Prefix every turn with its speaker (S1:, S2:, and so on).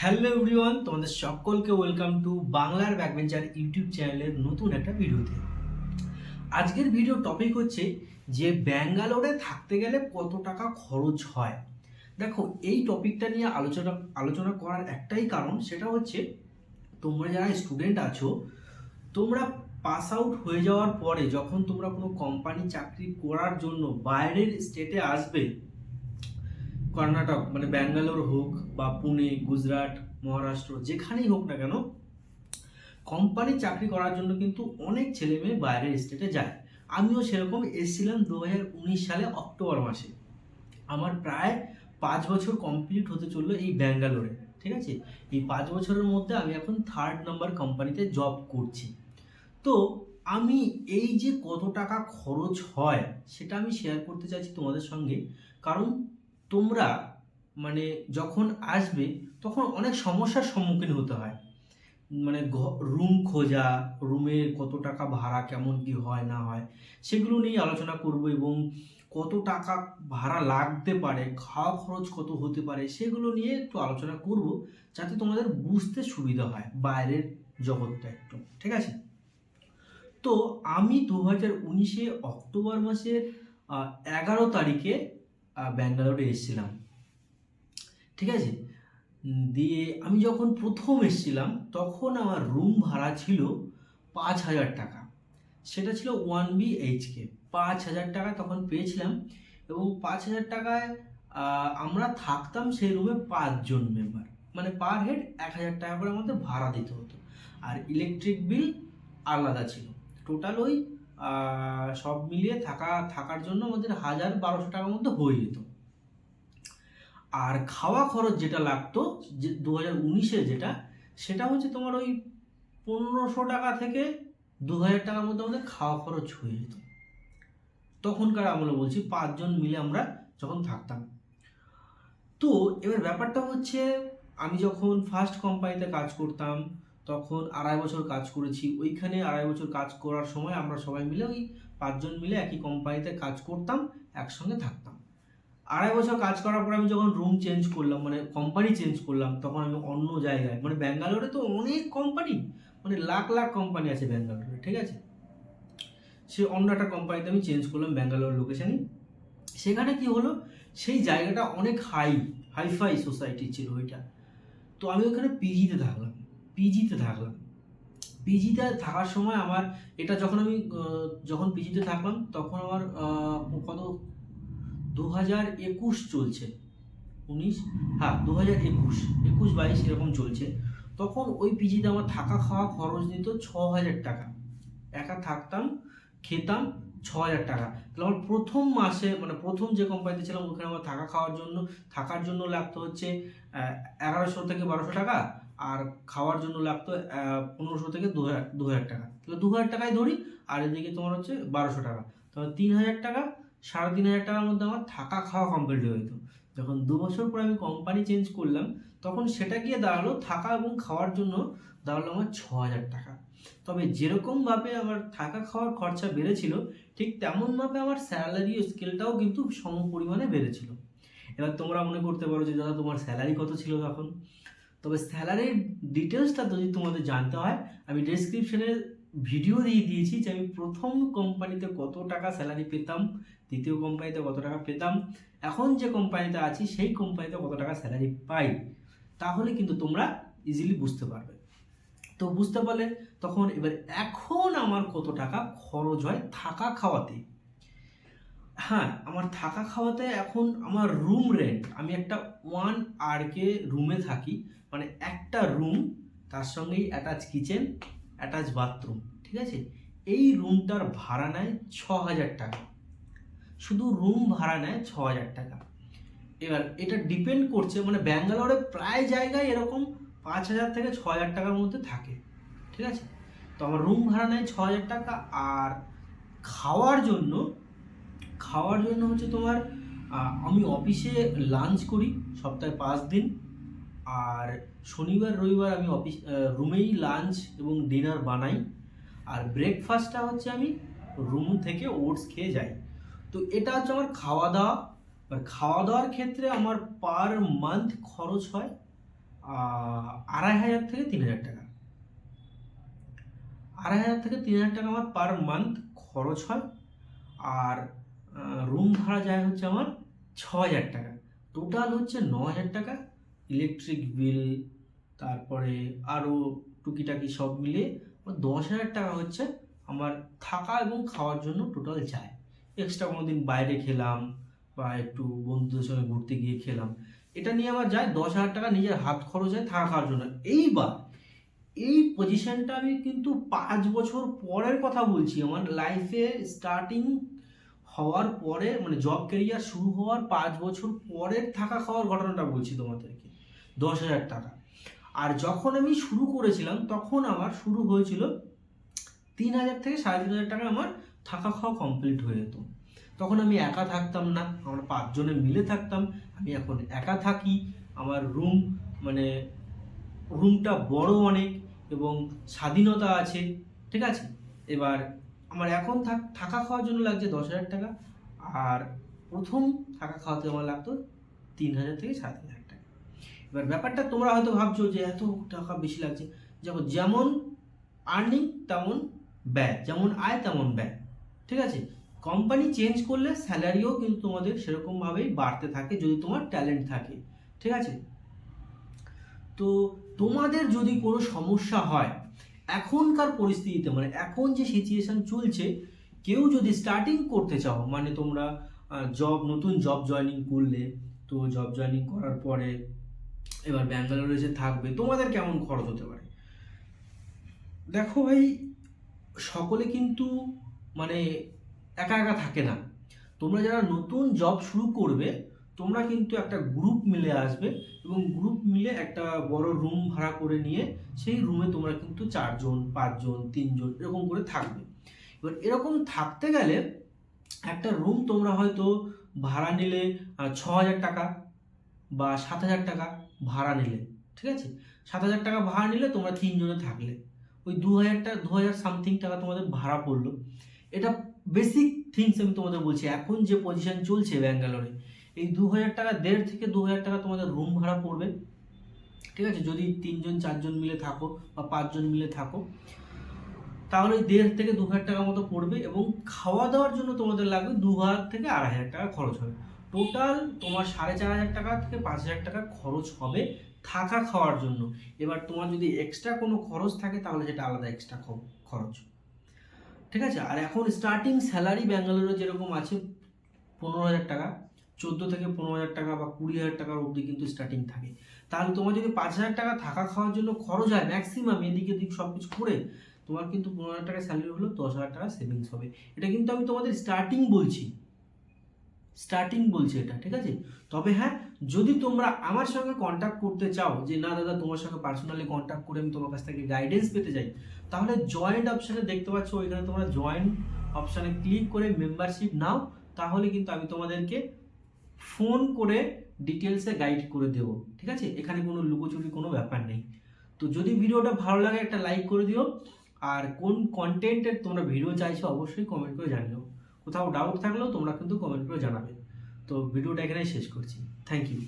S1: Hello everyone তোমাদের সকলকে welcome to বাংলার ব্যাকবেঞ্চার ইউটিউব চ্যানেলের নতুন একটা ভিডিওতে। আজকের ভিডিও টপিক হচ্ছে যে ব্যাঙ্গালোরে থাকতে গেলে কত টাকা খরচ হয়। দেখো, এই টপিকটা নিয়ে আলোচনা আলোচনা করার একটাই কারণ সেটা হচ্ছে তোমরা যারা স্টুডেন্ট আছো, তোমরা পাস আউট হয়ে যাওয়ার পরে যখন তোমরা কোনো কোম্পানি চাকরি করার জন্য বাইরের স্টেটে আসবে কর্ণাটক মানে ব্যাঙ্গালোর হোক বা পুনে, গুজরাট, মহারাষ্ট্র, যেখানেই হোক না কেন কোম্পানি চাকরি করার জন্য কিন্তু অনেক ছেলে মেয়ে বাইরের স্টেটে যায়। আমিও সেরকম এসেছিলাম দু হাজার উনিশ সালে অক্টোবর মাসে। আমার প্রায় পাঁচ বছর কমপ্লিট হতে চলল এই ব্যাঙ্গালোরে, ঠিক আছে? এই পাঁচ বছরের মধ্যে আমি এখন থার্ড নাম্বার কোম্পানিতে জব করছি। তো আমি এই যে কত টাকা খরচ হয়, সেটা আমি শেয়ার করতে চাইছি তোমাদের সঙ্গে। কারণ তোমরা মানে যখন আসবে, তখন অনেক সমস্যার সম্মুখীন হতে হয়। মানে রুম খোঁজা রুমের কত টাকা ভাড়া, কেমন কি হয়, না হয়, সেগুলো নিয়ে আলোচনা করব এবং কত টাকা ভাড়া লাগতে পারে, খাওয়া খরচ কত হতে পারে, সেগুলো নিয়ে একটু আলোচনা করব, যাতে তোমাদের বুঝতে সুবিধা হয় বাইরের জগৎটা একটু, ঠিক আছে? তো আমি দু হাজার উনিশে অক্টোবর মাসের এগারো তারিখে ব্যাঙ্গালোরে এসেছিলাম। ঠিক আছে? দিয়ে আমি যখন প্রথম এসেছিলাম, তখন আমার রুম ভাড়া ছিল পাঁচ হাজার টাকা। সেটা ছিল ওয়ান বি এইচকে পাঁচ হাজার টাকা তখন পেয়েছিলাম এবং পাঁচ হাজার টাকায় আমরা থাকতাম সেই রুমে পাঁচজন মেম্বার মানে পার হেড এক হাজার টাকা করে আমাদের ভাড়া দিতে হতো। আর ইলেকট্রিক বিল আলাদা ছিল। টোটাল ওই সব মিলিয়ে থাকা, থাকার জন্য আমাদের হাজার বারোশো টাকার মধ্যে হয়ে যেত। আর খাওয়া খরচ যেটা লাগতো, যে দু হাজার উনিশে যেটা, সেটা হচ্ছে তোমার ওই পনেরোশো টাকা থেকে দু হাজার টাকার মধ্যে আমাদের খাওয়া খরচ হয়ে যেত। তখনকার আমলে বলছি পাঁচজন মিলে আমরা যখন থাকতাম। তো এবার ব্যাপারটা হচ্ছে, আমি যখন ফার্স্ট কোম্পানিতে কাজ করতাম তখন আড়াই বছর কাজ করেছি। ওইখানে আড়াই বছর কাজ করার সময় আমরা সবাই মিলে ওই পাঁচজন মিলে একই কোম্পানিতে কাজ করতাম, একসঙ্গে থাকতাম। আড়াই বছর কাজ করার পর আমি যখন রুম চেঞ্জ করলাম মানে কোম্পানি চেঞ্জ করলাম, তখন আমি অন্য জায়গায় মানে ব্যাঙ্গালোরে তো অনেক কোম্পানি মানে লাখ লাখ কোম্পানি আছে ব্যাঙ্গালোরে, ঠিক আছে? সে অন্য একটা কোম্পানিতে আমি চেঞ্জ করলাম ব্যাঙ্গালোর লোকেশানে সেখানে কি হলো? সেই জায়গাটা অনেক হাই হাইফাই সোসাইটি ছিল ওইটা। তো আমি ওখানে পিজিতে থাকলাম। পিজিতে থাকলাম। পিজিতে থাকার সময় আমার এটা যখন আমি যখন পিজিতে থাকলাম তখন আমার কত? দু হাজার একুশ চলছে। উনিশ? হ্যাঁ দু হাজার একুশ। একুশ, বাইশ এরকম চলছে। তখন ওই পিজিতে আমার থাকা খাওয়া খরচ নিত ছ হাজার টাকা। একা থাকতাম, খেতাম ছ হাজার টাকা। তাহলে আমার প্রথম মাসে মানে প্রথম যে কোম্পানিতে ছিলাম ওখানে আমার থাকা খাওয়ার জন্য, থাকার জন্য লাগতো হচ্ছে এগারোশো থেকে বারোশো টাকা। আর খাওয়ার জন্য লাগতো পনেরোশো থেকে দু হাজার দু হাজার টাকা। তাহলে দু হাজার টাকায় ধরি, আর এদিকে তোমার হচ্ছে বারোশো টাকা। তাহলে তিন হাজার টাকা, সাড়ে তিন হাজার টাকার মধ্যে আমার থাকা খাওয়া কমপ্লিট হয়ে যেত। যখন দু বছর পর আমি কোম্পানি চেঞ্জ করলাম, তখন সেটা গিয়ে দাঁড়াল থাকা এবং খাওয়ার জন্য দাঁড়াল আমার ছ হাজার টাকা। তবে যেরকমভাবে আমার থাকা খাওয়ার খরচা বেড়েছিল, ঠিক তেমনভাবে আমার স্যালারি স্কেলটাও কিন্তু সম পরিমাণে বেড়েছিল। এবার তোমরা মনে করতে পারো যে, দাদা তোমার স্যালারি কত ছিল তখন? তবে স্যালারির ডিটেলসটা যদি তোমাদের জানতে হয়, আমি ডেসক্রিপশনে ভিডিও দিয়ে দিয়েছি যে আমি প্রথম কোম্পানিতে কত টাকা স্যালারি পেতাম, দ্বিতীয় কোম্পানিতে কত টাকা পেতাম, এখন যে কোম্পানিতে আছি সেই কোম্পানিতে কত টাকা স্যালারি পাই, তাহলে কিন্তু তোমরা ইজিলি বুঝতে পারবে। তো বুঝতে পারলে তখন এবার এখন আমার কত টাকা খরচ হয় থাকা খাওয়াতে। হ্যাঁ আমার থাকা খাওয়াতে এখন আমার রুম রেন্ট আমি একটা ওয়ান আর কে রুমে থাকি মানে একটা রুম তার সঙ্গেই অ্যাটাচ কিচেন অ্যাটাচ বাথরুম ঠিক আছে? এই রুমটার ভাড়া নেয় ছ হাজার টাকা। শুধু রুম ভাড়া নেয় ছ হাজার টাকা। এবার এটা ডিপেন্ড করছে মানে ব্যাঙ্গালোরে প্রায় জায়গায় এরকম পাঁচ হাজার থেকে ছ হাজার টাকার মধ্যে থাকে, ঠিক আছে? তো আমার রুম ভাড়া নেয় ছ হাজার টাকা, আর খাওয়ার জন্য খাওয়ার জন্য হচ্ছে তোমার আমি অফিসে লাঞ্চ করি সপ্তাহে পাঁচ দিন। আর শনিবার, রবিবার আমি অফিস রুমেই লাঞ্চ এবং ডিনার বানাই। আর ব্রেকফাস্টটা হচ্ছে আমি রুম থেকে ওটস খেয়ে যাই। তো এটা হচ্ছে আমার খাওয়া দাওয়া আর খাওয়া দাওয়ার ক্ষেত্রে আমার পার মান্থ খরচ হয় আড়াই হাজার থেকে তিন হাজার টাকা। আড়াই হাজার থেকে তিন হাজার টাকা আমার পার মান্থ খরচ হয়। আর রুম ভাড়া যায় হচ্ছে আমার ছ হাজার টাকা। টোটাল হচ্ছে ন হাজার টাকা ইলেকট্রিক বিল তারপরে আরও টুকিটাকি সব আমার দশ হাজার টাকা হচ্ছে আমার থাকা এবং খাওয়ার জন্য টোটাল যায়। এক্সট্রা কোনো দিন বাইরে খেলাম বা একটু বন্ধুদের সঙ্গে ঘুরতে গিয়ে খেলাম। এটা নিয়ে আমার যায় দশ হাজার টাকা নিজের হাত খরচ হয় থাকা খাওয়ার জন্য। এইবার এই পজিশনটা আমি কিন্তু পাঁচ বছর পরের কথা বলছি। আমার লাইফে স্টার্টিং হওয়ার পরে মানে জব ক্যারিয়ার শুরু হওয়ার পাঁচ বছর পরের থাকা খাওয়ার ঘটনাটা বলছি তোমাদেরকে, দশ হাজার টাকা। আর যখন আমি শুরু করেছিলাম, তখন আমার শুরু হয়েছিল তিন হাজার থেকে সাড়ে তিন হাজার টাকা আমার থাকা খাওয়া কমপ্লিট হয়ে যেত। তখন আমি একা থাকতাম না, আমরা পাঁচজনে মিলে থাকতাম, আমি এখন একা থাকি, আমার রুম মানে রুমটা বড় অনেক এবং স্বাধীনতা আছে, ঠিক আছে? এবার আমার এখন থাক খাওয়ার জন্য লাগছে দশ হাজার টাকা, আর প্রথম থাকা খাওয়াতে আমার লাগতো তিন হাজার থেকে সাড়ে তিন হাজার টাকা। এবার ব্যাপারটা তোমরা হয়তো ভাবছ যে এত টাকা বেশি লাগছে। যেমন যেমন আর্নিং তেমন ব্যয়, যেমন আয়, তেমন ব্যয়, ঠিক আছে? কোম্পানি চেঞ্জ করলে স্যালারিও কিন্তু তোমাদের সেরকমভাবেই বাড়তে থাকে, যদি তোমার ট্যালেন্ট থাকে, ঠিক আছে? তো তোমাদের যদি কোনো সমস্যা হয় এখনকার পরিস্থিতিতে মানে এখন যে সিচুয়েশান চলছে, কেউ যদি স্টার্টিং করতে চাও মানে তোমরা জব নতুন জব জয়েনিং করলে, তো জব জয়েনিং করার পরে এবার ব্যাঙ্গালোরে এসে থাকবে, তোমাদের কেমন খরচ হতে পারে? দেখো ভাই, সকলে কিন্তু মানে একা একা থাকে না। তোমরা যারা নতুন জব শুরু করবে তোমরা কিন্তু একটা গ্রুপ মিলে আসবে এবং গ্রুপ মিলে একটা বড় রুম ভাড়া করে নিয়ে সেই রুমে তোমরা কিন্তু চারজন, পাঁচজন, তিনজন এরকম করে থাকবে। এবার এরকম থাকতে গেলে একটা রুম তোমরা হয়তো ভাড়া নিলে ছ হাজার টাকা বা সাত হাজার টাকা ভাড়া নিলে, ঠিক আছে? সাত হাজার টাকা ভাড়া নিলে তোমরা তিনজনে থাকলে। ওই দু হাজার টাকা দু হাজার সামথিং টাকা তোমাদের ভাড়া পড়ল। এটা বেসিক থিংস আমি তোমাদের বলছি। এখন যে পজিশন চলছে ব্যাঙ্গালোরে এই দু হাজার টাকা, দেড় থেকে দু হাজার টাকা তোমাদের রুম ভাড়া পড়বে। ঠিক আছে? যদি তিনজন, চারজন মিলে থাকো বা পাঁচজন মিলে থাকো, তাহলে দেড় থেকে দু হাজার টাকা মতো পড়বে এবং খাওয়া দাওয়ার জন্য তোমাদের লাগবে দু হাজার থেকে আড়াই হাজার টাকা খরচ হবে। টোটাল তোমার সাড়ে চার হাজার টাকা থেকে পাঁচ হাজার টাকা খরচ হবে থাকা খাওয়ার জন্য। এবার তোমার যদি এক্সট্রা কোনো খরচ থাকে, তাহলে সেটা আলাদা এক্সট্রা খরচ। ঠিক আছে? আর এখন স্টার্টিং স্যালারি ব্যাঙ্গালোরে যেরকম আছে, পনেরো হাজার টাকা। চোদ্দ থেকে পনেরো হাজার টাকা বা কুড়ি হাজার টাকার অবধি কিন্তু স্টার্টিং থাকে। তাহলে তোমার যদি পাঁচ হাজার টাকা থাকা খাওয়ার জন্য খরচ হয় ম্যাক্সিমাম এদিকে এদিক সব কিছু করে, তোমার কিন্তু পনেরো হাজার টাকা স্যালারি হলো দশ হাজার টাকা সেভিংস হবে। এটা কিন্তু আমি তোমাদের স্টার্টিং বলছি। স্টার্টিং বলছি এটা, ঠিক আছে? তবে হ্যাঁ যদি তোমরা আমার সঙ্গে কন্ট্যাক্ট করতে চাও যে, না দাদা, তোমার সঙ্গে পার্সোনালি কন্ট্যাক্ট করে আমি তোমার কাছ থেকে গাইডেন্স পেতে চাই, তাহলে জয়েন্ট অপশানে দেখতে পাচ্ছ, ওইখানে তোমরা জয়েন্ট অপশানে ক্লিক করে মেম্বারশিপ নাও। তাহলে কিন্তু আমি তোমাদেরকে ফোন করে ডিটেলসে গাইড করে দেবো, ঠিক আছে? এখানে কোনো লুকোচুরি কোনো ব্যাপার নেই। তো যদি ভিডিওটা ভালো লাগে একটা লাইক করে দিও, আর কোন কন্টেন্টের তোমরা ভিডিও চাইছো অবশ্যই কমেন্ট করে জানিও। কোথাও ডাউট থাকলেও তোমরা কিন্তু কমেন্ট করে জানাবে। তো ভিডিওটা এখানে শেষ করছি। Thank you